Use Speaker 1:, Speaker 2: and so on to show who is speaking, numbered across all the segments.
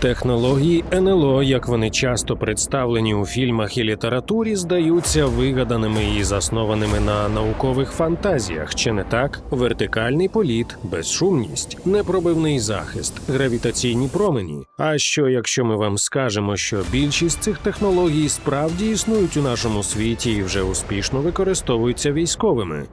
Speaker 1: Технології НЛО, як вони часто представлені у фільмах і літературі, здаються вигаданими і заснованими на наукових фантазіях, чи не так? Вертикальний політ, безшумність, непробивний захист, гравітаційні промені. А що, якщо ми вам скажемо, що більшість цих технологій справді існують у нашому світі і вже успішно використовуються військовими?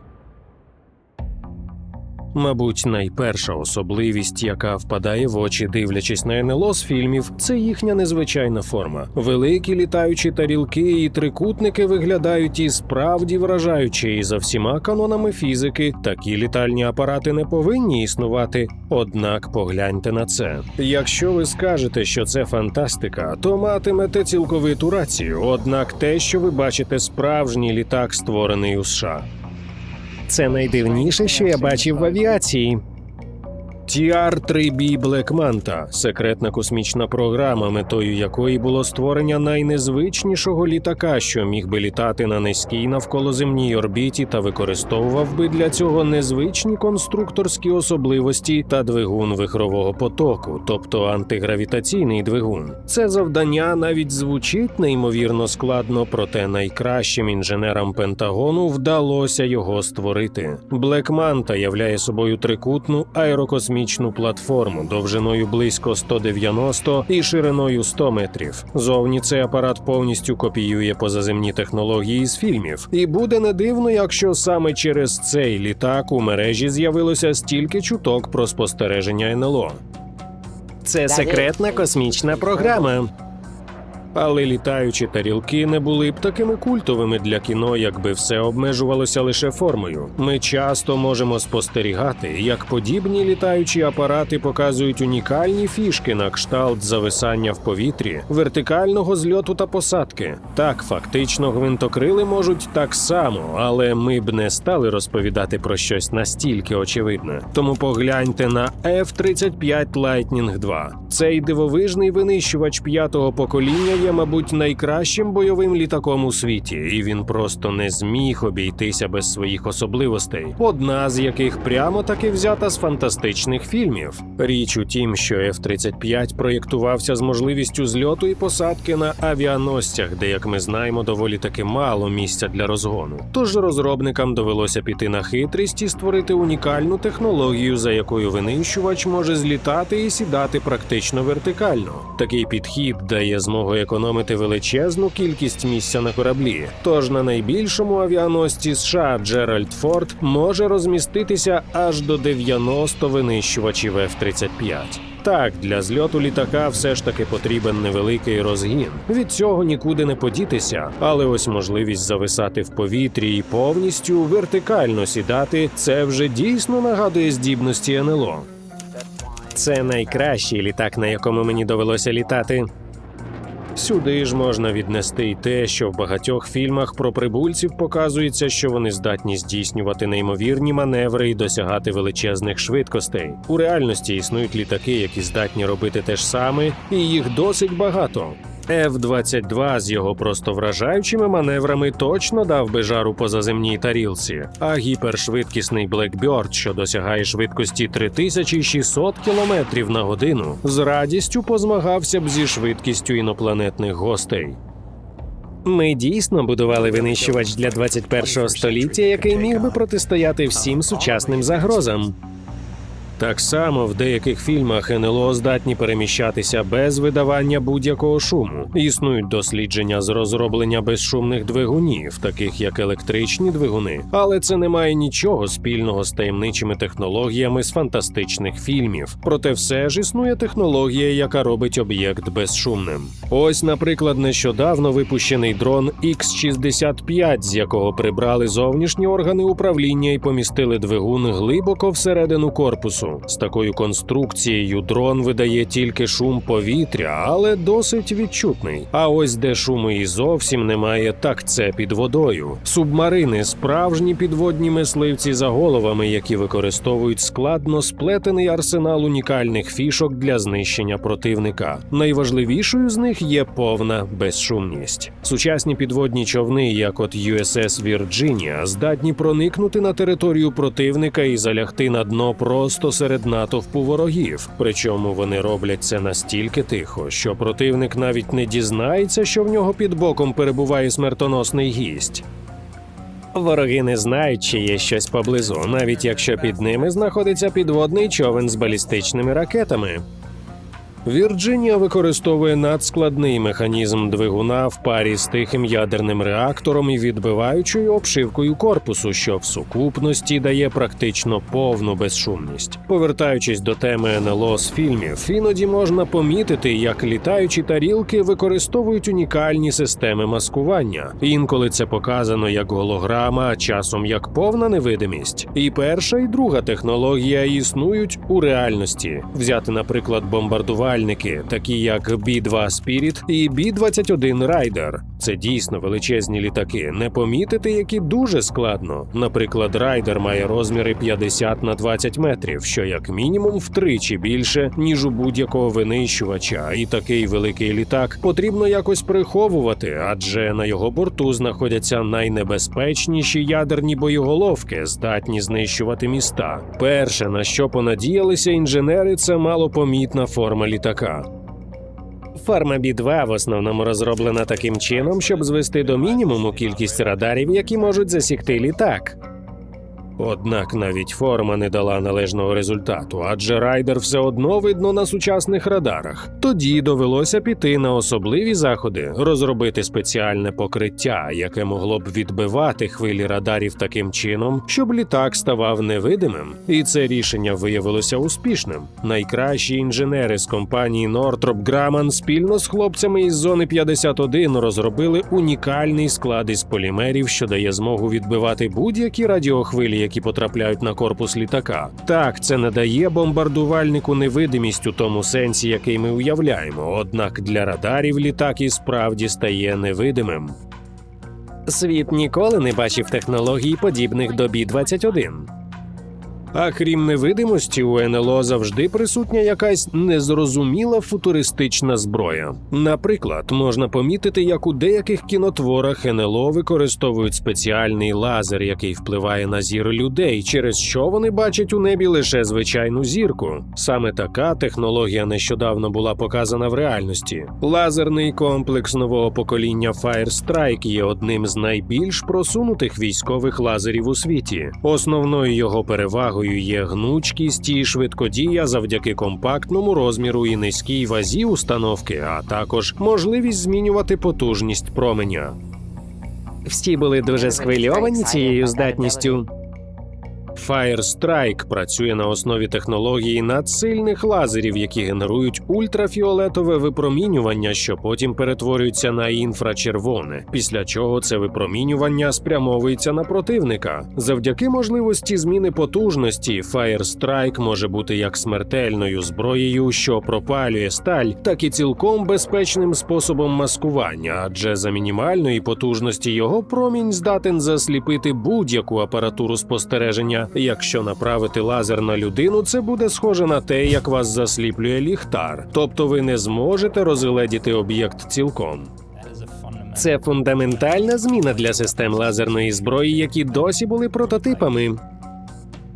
Speaker 1: Мабуть, найперша особливість, яка впадає в очі, дивлячись на НЛО з фільмів, це їхня незвичайна форма. Великі літаючі тарілки і трикутники виглядають і справді вражаюче, і за всіма канонами фізики такі літальні апарати не повинні існувати. Однак погляньте на це. Якщо ви скажете, що це фантастика, то матимете цілковиту рацію. Однак те, що ви бачите, справжній літак, створений у США. Це найдивніше, що я бачив в авіації. TR-3B Black Manta – секретна космічна програма, метою якої було створення найнезвичнішого літака, що міг би літати на низькій навколоземній орбіті та використовував би для цього незвичні конструкторські особливості та двигун вихрового потоку, тобто антигравітаційний двигун. Це завдання навіть звучить неймовірно складно, проте найкращим інженерам Пентагону вдалося його створити. Black Manta являє собою трикутну аерокосмічну платформу довжиною близько 190 і шириною 100 метрів. Зовні цей апарат повністю копіює позаземні технології з фільмів, і буде не дивно, якщо саме через цей літак у мережі з'явилося стільки чуток про спостереження НЛО. Це секретна космічна програма. Але літаючі тарілки не були б такими культовими для кіно, якби все обмежувалося лише формою. Ми часто можемо спостерігати, як подібні літаючі апарати показують унікальні фішки на кшталт зависання в повітрі, вертикального зльоту та посадки. Так, фактично, гвинтокрили можуть так само, але ми б не стали розповідати про щось настільки очевидне. Тому погляньте на F-35 Lightning 2. Цей дивовижний винищувач п'ятого покоління є, мабуть, найкращим бойовим літаком у світі, і він просто не зміг обійтися без своїх особливостей. Одна з яких прямо таки взята з фантастичних фільмів. Річ у тім, що F-35 проєктувався з можливістю зльоту і посадки на авіаносцях, де, як ми знаємо, доволі таки мало місця для розгону. Тож розробникам довелося піти на хитрість і створити унікальну технологію, за якою винищувач може злітати і сідати практично вертикально. Такий підхід дає змогу економити величезну кількість місця на кораблі. Тож на найбільшому авіаносці США Джеральд Форд може розміститися аж до 90 винищувачів F-35. Так, для зльоту літака все ж таки потрібен невеликий розгін. Від цього нікуди не подітися, але ось можливість зависати в повітрі і повністю вертикально сідати це вже дійсно нагадує здібності НЛО. Це найкращий літак, на якому мені довелося літати. Сюди ж можна віднести й те, що в багатьох фільмах про прибульців показується, що вони здатні здійснювати неймовірні маневри і досягати величезних швидкостей. У реальності існують літаки, які здатні робити те ж саме, і їх досить багато. F-22 з його просто вражаючими маневрами точно дав би жару позаземній тарілці, а гіпершвидкісний Blackbird, що досягає швидкості 3600 км на годину, з радістю позмагався б зі швидкістю інопланетних гостей. Ми дійсно будували винищувач для 21 століття, який міг би протистояти всім сучасним загрозам. Так само в деяких фільмах НЛО здатні переміщатися без видавання будь-якого шуму. Існують дослідження з розроблення безшумних двигунів, таких як електричні двигуни, але це не має нічого спільного з таємничими технологіями з фантастичних фільмів. Проте все ж існує технологія, яка робить об'єкт безшумним. Ось, наприклад, нещодавно випущений дрон X-65, з якого прибрали зовнішні органи управління і помістили двигун глибоко всередину корпусу. З такою конструкцією дрон видає тільки шум повітря, але досить відчутний. А ось де шуму і зовсім немає, так це під водою. Субмарини справжні підводні мисливці за головами, які використовують складно сплетений арсенал унікальних фішок для знищення противника. Найважливішою з них є повна безшумність. Сучасні підводні човни, як от USS Virginia, здатні проникнути на територію противника і залягти на дно просто посеред натовпу ворогів. Причому вони роблять це настільки тихо, що противник навіть не дізнається, що в нього під боком перебуває смертоносний гість. Вороги не знають, чи є щось поблизу, навіть якщо під ними знаходиться підводний човен з балістичними ракетами. Вірджинія використовує надскладний механізм двигуна в парі з тихим ядерним реактором і відбиваючою обшивкою корпусу, що в сукупності дає практично повну безшумність. Повертаючись до теми НЛО з фільмів, іноді можна помітити, як літаючі тарілки використовують унікальні системи маскування. Інколи це показано як голограма, а часом як повна невидимість. І перша, і друга технологія існують у реальності. Взяти, наприклад, бомбардувальники, такі як B-2 Spirit і B-21 Райдер. Це дійсно величезні літаки. Не помітити, які дуже складно. Наприклад, Райдер має розміри 50 на 20 метрів, що як мінімум втричі більше ніж у будь-якого винищувача. І такий великий літак потрібно якось приховувати, адже на його борту знаходяться найнебезпечніші ядерні боєголовки, здатні знищувати міста. Перше, на що понадіялися інженери, це малопомітна форма літака. Фарма B2 в основному розроблена таким чином, щоб звести до мінімуму кількість радарів, які можуть засікти літак. Однак навіть форма не дала належного результату, адже райдер все одно видно на сучасних радарах. Тоді довелося піти на особливі заходи, розробити спеціальне покриття, яке могло б відбивати хвилі радарів таким чином, щоб літак ставав невидимим. І це рішення виявилося успішним. Найкращі інженери з компанії Northrop Grumman спільно з хлопцями із зони 51 розробили унікальний склад із полімерів, що дає змогу відбивати будь-які радіохвилі, які потрапляють на корпус літака. Так, це надає бомбардувальнику невидимість у тому сенсі, який ми уявляємо. Однак для радарів літак і справді стає невидимим. Світ ніколи не бачив технологій, подібних до Бі-21. А крім невидимості, у НЛО завжди присутня якась незрозуміла футуристична зброя. Наприклад, можна помітити, як у деяких кінотворах НЛО використовують спеціальний лазер, який впливає на зір людей, через що вони бачать у небі лише звичайну зірку. Саме така технологія нещодавно була показана в реальності. Лазерний комплекс нового покоління Firestrike є одним з найбільш просунутих військових лазерів у світі. Основною його перевагою є гнучкість і швидкодія завдяки компактному розміру і низькій вазі установки, а також можливість змінювати потужність променя. Всі були дуже схвильовані цією здатністю. Firestrike працює на основі технології надсильних лазерів, які генерують ультрафіолетове випромінювання, що потім перетворюється на інфрачервоне, після чого це випромінювання спрямовується на противника. Завдяки можливості зміни потужності, Firestrike може бути як смертельною зброєю, що пропалює сталь, так і цілком безпечним способом маскування, адже за мінімальної потужності його промінь здатен засліпити будь-яку апаратуру спостереження. Якщо направити лазер на людину, це буде схоже на те, як вас засліплює ліхтар, тобто ви не зможете розгледіти об'єкт цілком. Це фундаментальна зміна для систем лазерної зброї, які досі були прототипами.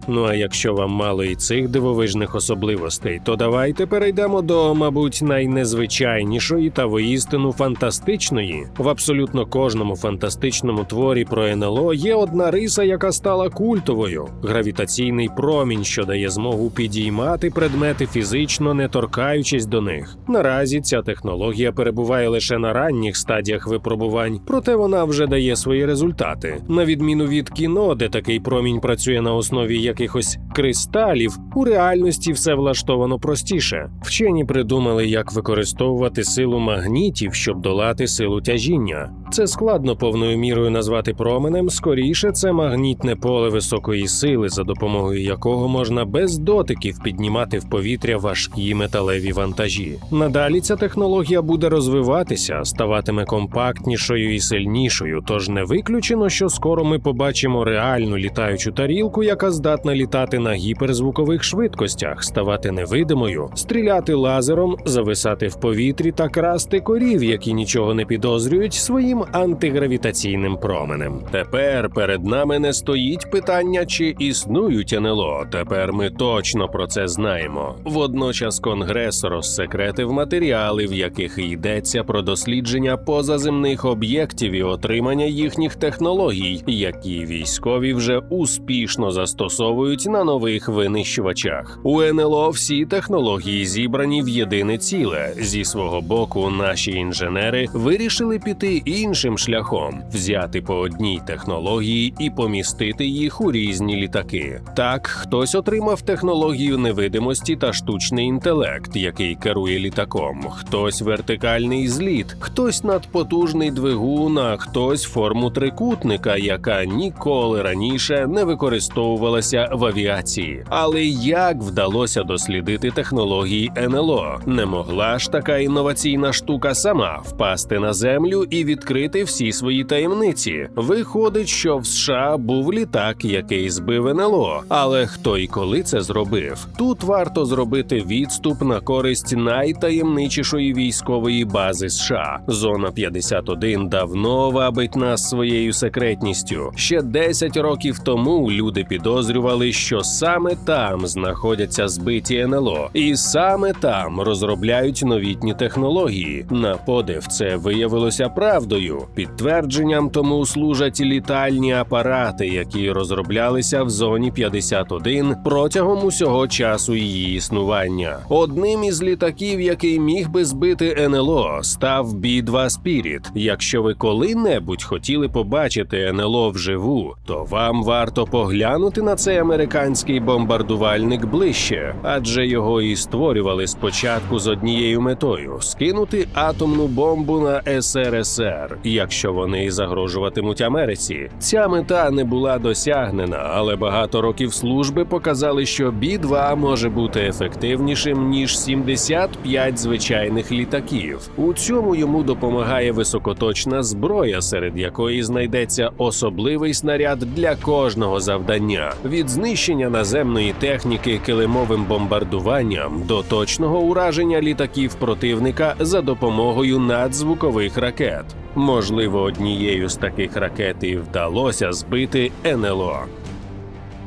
Speaker 1: Ну а якщо вам мало і цих дивовижних особливостей, то давайте перейдемо до, мабуть, найнезвичайнішої та воістину фантастичної. В абсолютно кожному фантастичному творі про НЛО є одна риса, яка стала культовою: гравітаційний промінь, що дає змогу підіймати предмети фізично, не торкаючись до них. Наразі ця технологія перебуває лише на ранніх стадіях випробувань, проте вона вже дає свої результати. На відміну від кіно, де такий промінь працює на основі якихось кристалів, у реальності все влаштовано простіше. Вчені придумали, як використовувати силу магнітів, щоб долати силу тяжіння. Це складно повною мірою назвати променем. Скоріше це магнітне поле високої сили, за допомогою якого можна без дотиків піднімати в повітря важкі металеві вантажі. Надалі ця технологія буде розвиватися, ставатиме компактнішою і сильнішою. Тож не виключено, що скоро ми побачимо реальну літаючу тарілку, яка здатна літати на гіперзвукових швидкостях, ставати невидимою, стріляти лазером, зависати в повітрі та красти корів, які нічого не підозрюють своїм антигравітаційним променем. Тепер перед нами не стоїть питання, чи існують НЛО. Тепер ми точно про це знаємо. Водночас Конгрес розсекретив матеріали, в яких йдеться про дослідження позаземних об'єктів і отримання їхніх технологій, які військові вже успішно застосовують на нових винищувачах. У НЛО всі технології зібрані в єдине ціле. Зі свого боку, наші інженери вирішили піти іншим шляхом, взяти по одній технології і помістити їх у різні літаки. Так, хтось отримав технологію невидимості та штучний інтелект, який керує літаком, хтось вертикальний зліт, хтось надпотужний двигун, а хтось форму трикутника, яка ніколи раніше не використовувалася в авіації. Але як вдалося дослідити технології НЛО? Не могла ж така інноваційна штука сама впасти на землю і відкрити всі свої таємниці. Виходить, що в США був літак, який збив НЛО. Але хто і коли це зробив? Тут варто зробити відступ на користь найтаємничішої військової бази США. Зона 51 давно вабить нас своєю секретністю. Ще 10 років тому люди підозрювали, що саме там знаходяться збиті НЛО, і саме там розробляють новітні технології. На подив це виявилося правдою. Підтвердженням тому служать літальні апарати, які розроблялися в зоні 51 протягом усього часу її існування. Одним із літаків, який міг би збити НЛО, став B-2 Spirit. Якщо ви коли-небудь хотіли побачити НЛО вживу, то вам варто поглянути на цей американський бомбардувальник ближче, адже його і створювали спочатку з однією метою скинути атомну бомбу на СРСР, якщо вони загрожуватимуть Америці. Ця мета не була досягнена, але багато років служби показали, що Бі-2 може бути ефективнішим ніж 75 звичайних літаків. У цьому йому допомагає високоточна зброя, серед якої знайдеться особливий снаряд для кожного завдання від знищення наземної техніки килимовим бомбардуванням до точного ураження літаків противника за допомогою надзвукових ракет. Можливо, однією з таких ракет і вдалося збити НЛО.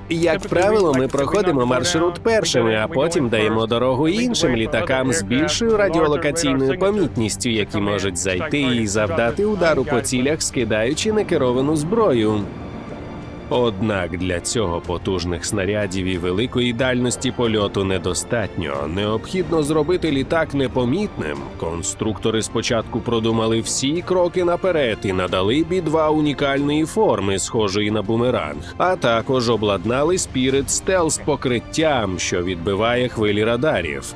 Speaker 1: Як правило, ми проходимо маршрут першими, а потім даємо дорогу іншим літакам з більшою радіолокаційною помітністю, які можуть зайти і завдати удару по цілях, скидаючи некеровану зброю. Однак для цього потужних снарядів і великої дальності польоту недостатньо. Необхідно зробити літак непомітним. Конструктори спочатку продумали всі кроки наперед і надали бі-2 унікальної форми, схожої на бумеранг, а також обладнали спірит стелс покриттям, що відбиває хвилі радарів.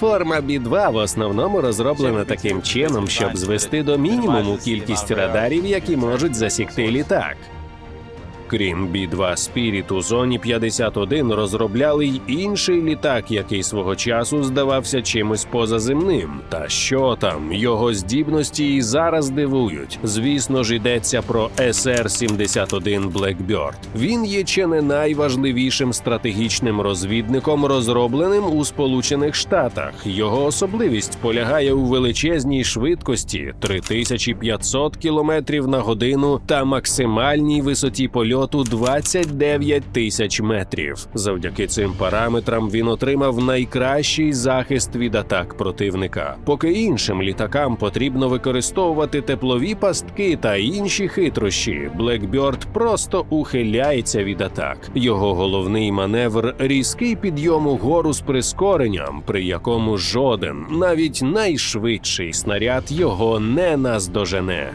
Speaker 1: Форма B2 в основному розроблена таким чином, щоб звести до мінімуму кількість радарів, які можуть засікти літак. Крім B2 Spirit, у зоні 51 розробляли й інший літак, який свого часу здавався чимось позаземним. Та що там, його здібності і зараз дивують. Звісно ж, йдеться про SR-71 Blackbird. Він є чи не найважливішим стратегічним розвідником, розробленим у Сполучених Штатах. Його особливість полягає у величезній швидкості 3500 км на годину та максимальній висоті польоту 29 тисяч метрів. Завдяки цим параметрам він отримав найкращий захист від атак противника. Поки іншим літакам потрібно використовувати теплові пастки та інші хитрощі, Blackbird просто ухиляється від атак. Його головний маневр різкий підйом угору з прискоренням, при якому жоден, навіть найшвидший снаряд його не наздожене.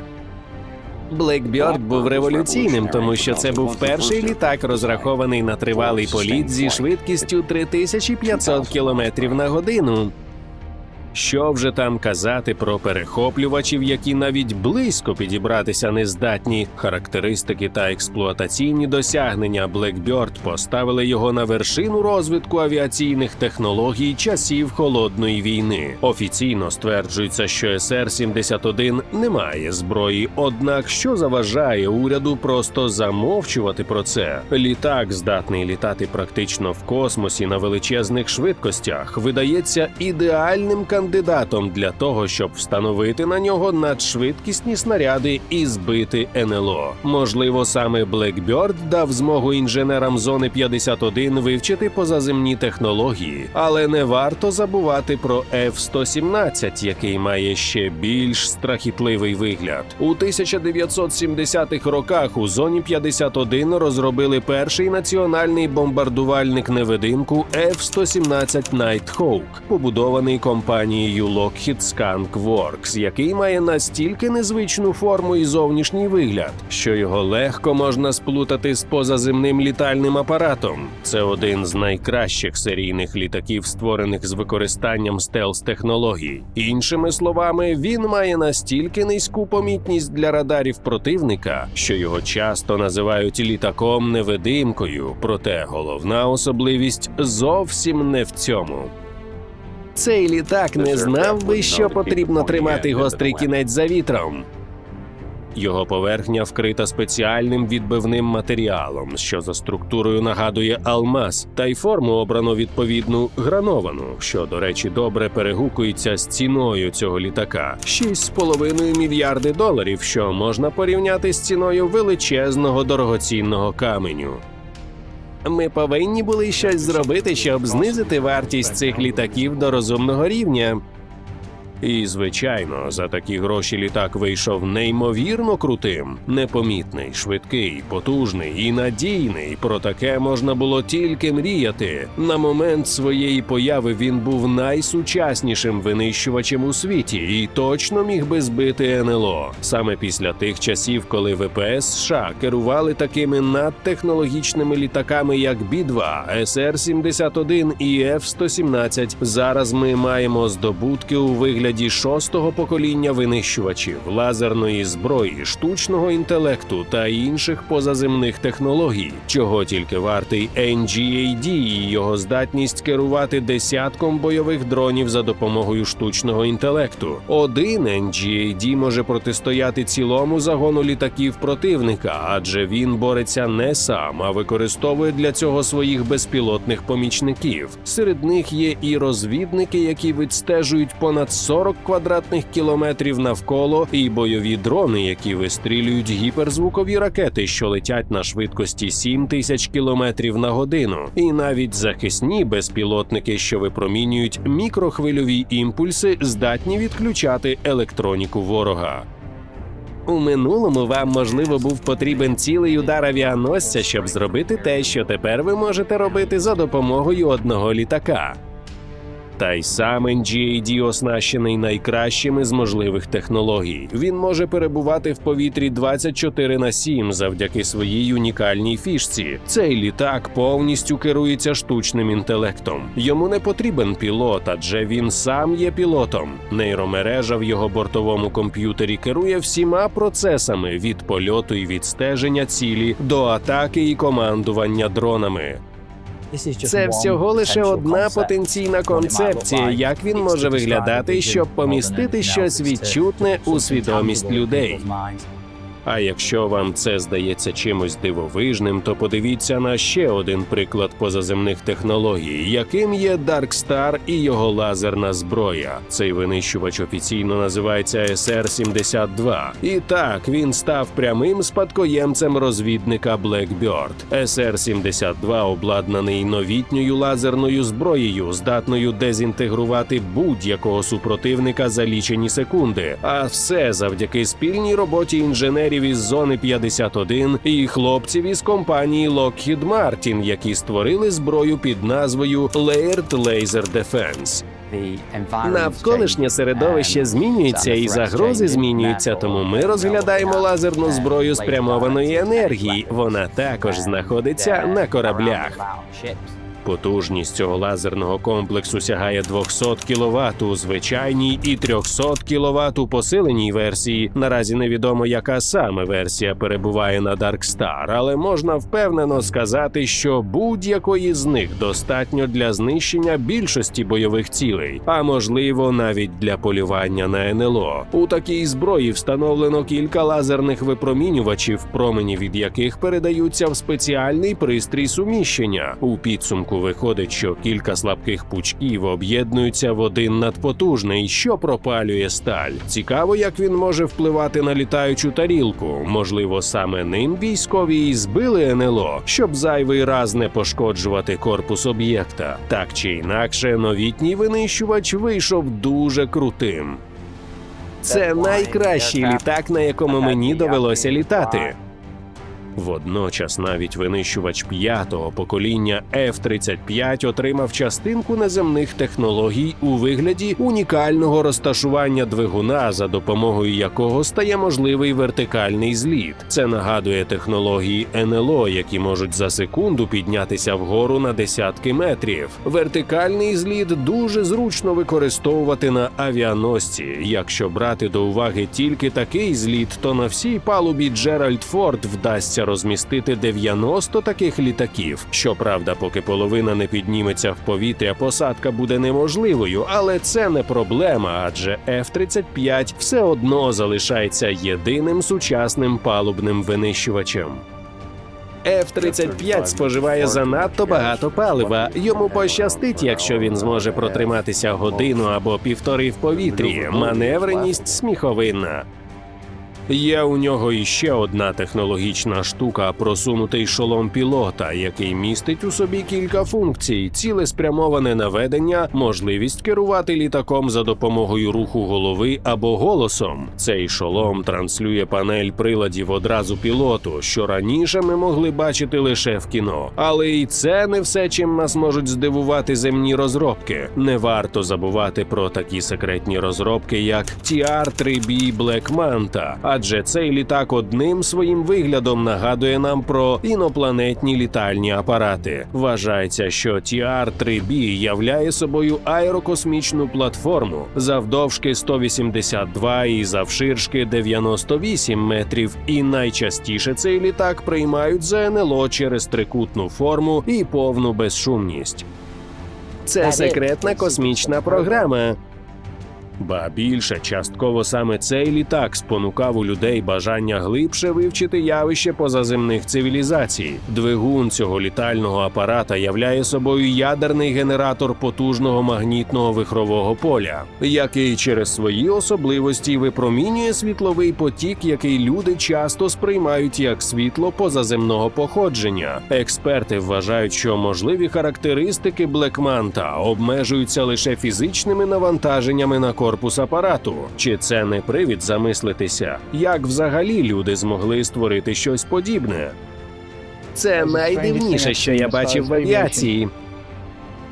Speaker 1: Blackbird був революційним, тому що це був перший літак, розрахований на тривалий політ зі швидкістю 3500 км на годину. Що вже там казати про перехоплювачів, які навіть близько підібратися не здатні. Характеристики та експлуатаційні досягнення Blackbird поставили його на вершину розвитку авіаційних технологій часів холодної війни. Офіційно стверджується, що СР-71 не має зброї, однак що заважає уряду просто замовчувати про це. Літак, здатний літати практично в космосі на величезних швидкостях, видається ідеальним кандидатом кандидатом для того, щоб встановити на нього надшвидкісні снаряди і збити НЛО. Можливо, саме Blackbird дав змогу інженерам зони 51 вивчити позаземні технології, але не варто забувати про F-117, який має ще більш страхітливий вигляд. У 1970-х роках у зоні 51 розробили перший національний бомбардувальник невидимку F-117 Nighthawk, побудований компанією Lockheed Skunk Works, який має настільки незвичну форму і зовнішній вигляд, що його легко можна сплутати з позаземним літальним апаратом. Це один з найкращих серійних літаків, створених з використанням стелс-технологій. Іншими словами, він має настільки низьку помітність для радарів противника, що його часто називають літаком невидимкою. Проте головна особливість зовсім не в цьому. Цей літак не знав би, що потрібно тримати гострий кінець за вітром. Його поверхня вкрита спеціальним відбивним матеріалом, що за структурою нагадує алмаз, та й форму обрано відповідну грановану, що, до речі, добре перегукується з ціною цього літака 6,5 мільярди доларів, що можна порівняти з ціною величезного дорогоцінного каменю. Ми повинні були щось зробити, щоб знизити вартість цих літаків до розумного рівня. І, звичайно, за такі гроші літак вийшов неймовірно крутим, непомітний, швидкий, потужний і надійний. Про таке можна було тільки мріяти. На момент своєї появи він був найсучаснішим винищувачем у світі і точно міг би збити НЛО. Саме після тих часів, коли ВПС США керували такими надтехнологічними літаками, як Бі-2, СР-71 і Ф-117, зараз ми маємо здобутки у вигляді шостого покоління винищувачів, лазерної зброї, штучного інтелекту та інших позаземних технологій, чого тільки вартий NGAD і його здатність керувати десятком бойових дронів за допомогою штучного інтелекту. Один NGAD може протистояти цілому загону літаків противника, адже він бореться не сам, а використовує для цього своїх безпілотних помічників. Серед них є і розвідники, які відстежують понад 40 квадратних кілометрів навколо, і бойові дрони, які вистрілюють гіперзвукові ракети, що летять на швидкості 7 тисяч кілометрів на годину, і навіть захисні безпілотники, що випромінюють мікрохвильові імпульси, здатні відключати електроніку ворога. У минулому вам можливо був потрібен цілий удар авіаносця, щоб зробити те, що тепер ви можете робити за допомогою одного літака. Та й сам NGAD оснащений найкращими з можливих технологій. Він може перебувати в повітрі 24 на 7 завдяки своїй унікальній фішці. Цей літак повністю керується штучним інтелектом. Йому не потрібен пілот, адже він сам є пілотом. Нейромережа в його бортовому комп'ютері керує всіма процесами від польоту і відстеження цілі до атаки і командування дронами. Це всього лише одна потенційна концепція, як він може виглядати, щоб помістити щось відчутне у свідомість людей. А якщо вам це здається чимось дивовижним, то подивіться на ще один приклад позаземних технологій, яким є Star і його лазерна зброя. Цей винищувач офіційно називається SR-72. І так він став прямим спадкоємцем розвідника Blackbird. SR-72 обладнаний новітньою лазерною зброєю, здатною дезінтегрувати будь-якого супротивника за лічені секунди. А все завдяки спільній роботі інженерів із зони 51 і хлопців із компанії Lockheed Martin, які створили зброю під назвою Layered Laser Defense. Навколишнє середовище змінюється і загрози змінюються, тому ми розглядаємо лазерну зброю спрямованої енергії. Вона також знаходиться на кораблях. Потужність цього лазерного комплексу сягає 200 кВт у звичайній і 300 кВт у посиленій версії. Наразі невідомо, яка саме версія перебуває на Dark Star, але можна впевнено сказати, що будь-якої з них достатньо для знищення більшості бойових цілей, а можливо навіть для полювання на НЛО. У такій зброї встановлено кілька лазерних випромінювачів, промені від яких передаються в спеціальний пристрій суміщення. У підсумку підсумку виходить, що кілька слабких пучків об'єднуються в один надпотужний, що пропалює сталь. Цікаво, як він може впливати на літаючу тарілку. Можливо, саме ним військові і збили НЛО, щоб зайвий раз не пошкоджувати корпус об'єкта. Так чи інакше, новітній винищувач вийшов дуже крутим. Це найкращий літак, на якому мені довелося літати. Водночас навіть винищувач п'ятого покоління F-35 отримав частинку неземних технологій у вигляді унікального розташування двигуна, за допомогою якого стає можливий вертикальний зліт. Це нагадує технології НЛО, які можуть за секунду піднятися вгору на десятки метрів. Вертикальний зліт дуже зручно використовувати на авіаносці. Якщо брати до уваги тільки такий зліт, то на всій палубі Джеральд Форд вдасться розмістити 90 таких літаків. Щоправда, поки половина не підніметься в повітря, посадка буде неможливою, але це не проблема, адже F-35 все одно залишається єдиним сучасним палубним винищувачем. F-35 споживає занадто багато палива. Йому пощастить, якщо він зможе протриматися годину або півтори в повітрі. Маневреність сміховинна. Є у нього іще одна технологічна штука просунутий шолом пілота, який містить у собі кілька функцій: цілеспрямоване наведення, можливість керувати літаком за допомогою руху голови або голосом. Цей шолом транслює панель приладів одразу пілоту, що раніше ми могли бачити лише в кіно. Але і це не все, чим нас можуть здивувати земні розробки. Не варто забувати про такі секретні розробки, як TR-3B Black Manta, адже цей літак одним своїм виглядом нагадує нам про інопланетні літальні апарати. Вважається, що TR-3B являє собою аерокосмічну платформу завдовжки 182 і завширшки 98 метрів. І найчастіше цей літак приймають за НЛО через трикутну форму і повну безшумність. Це секретна космічна програма. Ба більше частково саме цей літак спонукав у людей бажання глибше вивчити явище позаземних цивілізацій. Двигун цього літального апарата являє собою ядерний генератор потужного магнітного вихрового поля, який через свої особливості випромінює світловий потік, який люди часто сприймають як світло позаземного походження. Експерти вважають, що можливі характеристики Блекманта обмежуються лише фізичними навантаженнями на корпус апарату. Чи це не привід замислитися, як взагалі люди змогли створити щось подібне? Це найдивніше, що я бачив в авіації.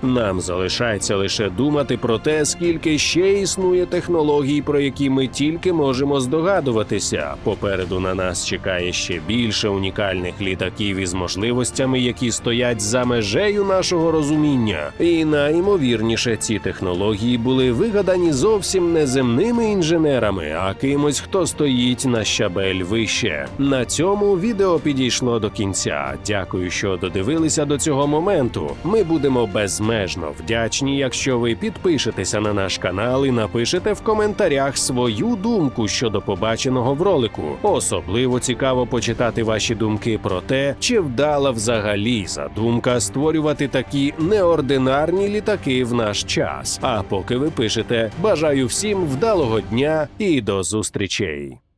Speaker 1: Нам залишається лише думати про те, скільки ще існує технологій, про які ми тільки можемо здогадуватися. Попереду на нас чекає ще більше унікальних літаків із можливостями, які стоять за межею нашого розуміння. І найімовірніше, ці технології були вигадані зовсім не земними інженерами, а кимось, хто стоїть на щабель вище. На цьому відео підійшло до кінця. Дякую, що додивилися до цього моменту. Ми будемо безмежно вдячні, якщо ви підпишетеся на наш канал і напишете в коментарях свою думку щодо побаченого в ролику. Особливо цікаво почитати ваші думки про те, чи вдала взагалі задумка створювати такі неординарні літаки в наш час. А поки ви пишете, бажаю всім вдалого дня і до зустрічей.